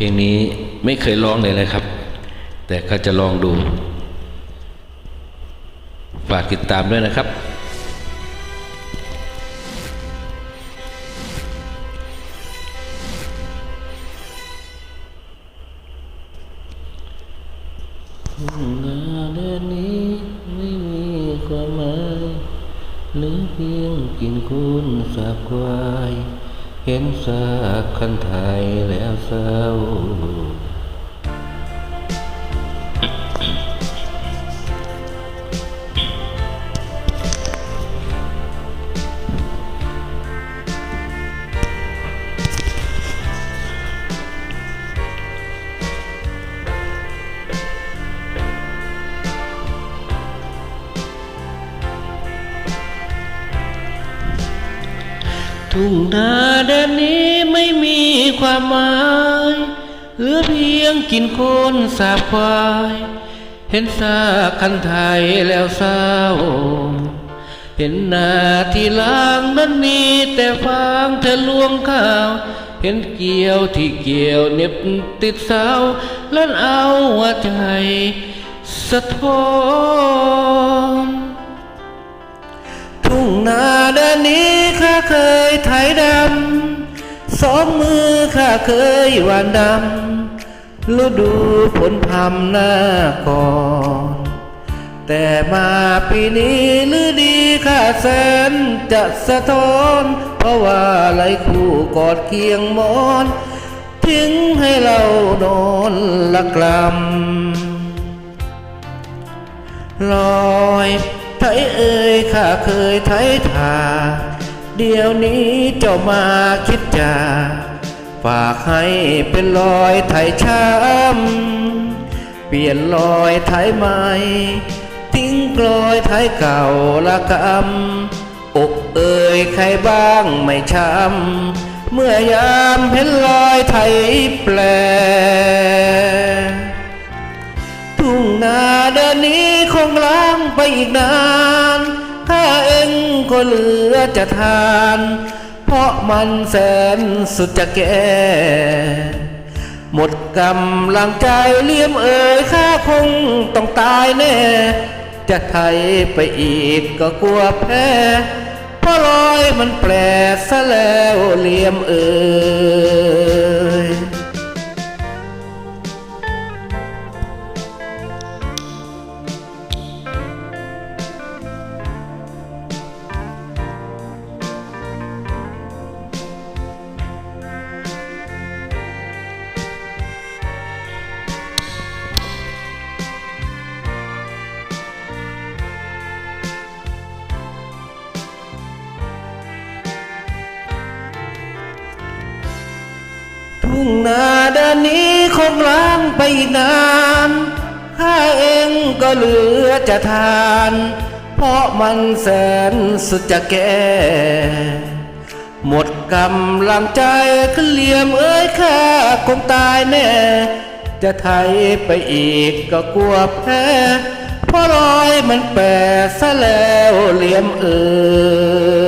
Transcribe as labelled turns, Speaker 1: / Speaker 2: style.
Speaker 1: เพลงนี้ไม่เคยร้องเลยเลยครับ แต่ก็จะลองดู ฝากติดตามด้วยนะครับนาเดือนนี้ไม่มีความหมายหรือเพียงกินคุณสาบควาย เห็นสากคันไทยแล้วเศร้า ทุ่งนาแดนนี้ไม่มีความหมายเหลือเพียงกินโคนสาบควาย เห็นซากคันไทยแล้วเศร้า เห็นหน้าที่ล้างนั้นมีแต่ฟางเธอลวงข้าว เห็นเกี่ยวที่เกี่ยวเน็บติดเสาแล้วเอาหัวใจสะท้อนทุ่งนาแดนนี้ เคยไถดำสองมือข้าเคยหวานดำฤดูผลพำหน้าก่อน แต่มาปีนี้ฤดีข้าแสนจะสะท้อน เพราะว่าไหลคู่กอดเคียงมอน ทิ้งให้เรานอนละกลำลอยไทยเอ่ยข้าเคยไทยทา เดี๋ยวนี้เจ้ามาคิดจาฝากให้เป็นรอยไทยช้ำเปลี่ยนรอยไทยใหม่ ทิ้งกลอยไทยเก่าละกำอกเอ่ยใครบ้างไม่ช้ำเมื่อยามเห็นรอยไทยแปล ทุ่งนาเดินนี้คงล้างไปอีกนานข้าเอง ก็เหลือจะทาน เพราะมันแสนสุดจะแก่หมดกำลังใจเลี่ยมเอ่ยข้าคงต้องตายแน่ จะไทยไปอีกก็กลัวแพ้เพราะรอยมันแปลซะแล้วเลี่ยมเอ่ย ทุ่งนาด้านนี้คงล้างไปนานข้าเองก็เหลือจะทาน เพราะมันแสนสุดจะแก่หมดกำลังใจขึ้นเหลี่ยมเอ้ยข้าคงตายแน่ จะไทยไปอีกก็กลัวแพ้เพราะรอยมันแปรซะแล้วเหลี่ยมเอ้ย